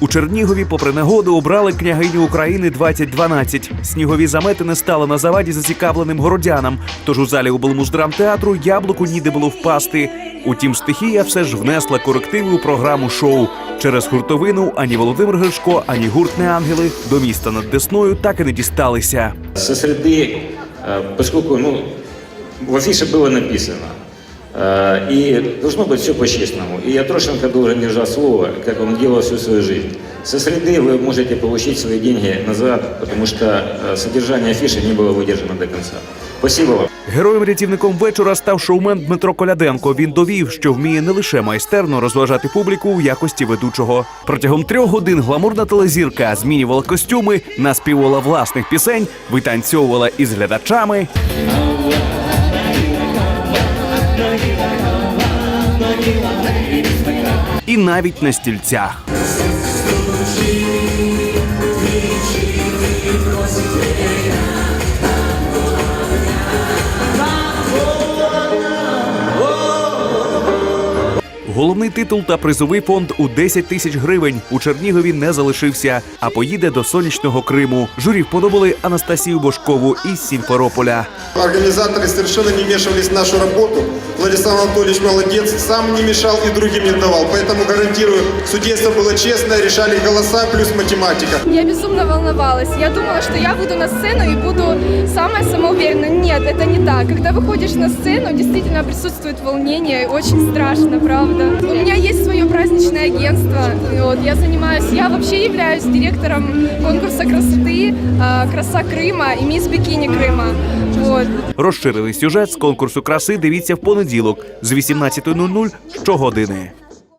У Чернігові, попри негоду, обрали княгиню України 2012. Снігові замети не стали на заваді зацікавленим городянам. Тож у залі облмуздрамтеатру яблуку ніде було впасти. Утім, стихія все ж внесла корективи у програму шоу. Через хуртовину ані Володимир Гришко, ані гурт «Неангели» до міста над Десною так і не дісталися. Со среды, э, поскольку ну, в афише было написано, э, и должно быть все по-честному. И Трошенко должен держать слово, как он делал всю свою жизнь. Со среды вы можете получить свои деньги назад, потому что э, содержание афиши не было выдержано до конца. Спасибо вам. Героєм-рятівником вечора став шоумен Дмитро Коляденко. Він довів, що вміє не лише майстерно розважати публіку в якості ведучого. Протягом трьох годин гламурна телезірка змінювала костюми, наспівувала власних пісень, витанцьовувала із глядачами. І навіть на стільцях. Головний титул та призовий фонд у 10 тисяч гривень у Чернігові не залишився, а поїде до сонячного Криму. Журі вподобали Анастасію Бошкову із Сімферополя. Организаторы совершенно не вмешивались в нашу работу. Владислав Анатольевич молодец, сам не мешал и другим не давал. Поэтому гарантирую, судейство было честное, решали голоса плюс математика. Я безумно волновалась. Я думала, что я выйду на сцену и буду самая самоуверенная. Нет, это не так. Когда выходишь на сцену, действительно присутствует волнение. Очень страшно, правда. У меня есть свое праздничное агентство. Вот, я занимаюсь, я вообще являюсь директором конкурса красоты а, «Краса Крыма» и «Мисс Бикини Крыма». Вот. Розширили сюжет з конкурсу краси. Дивіться в понеділок з 18.00 щогодини.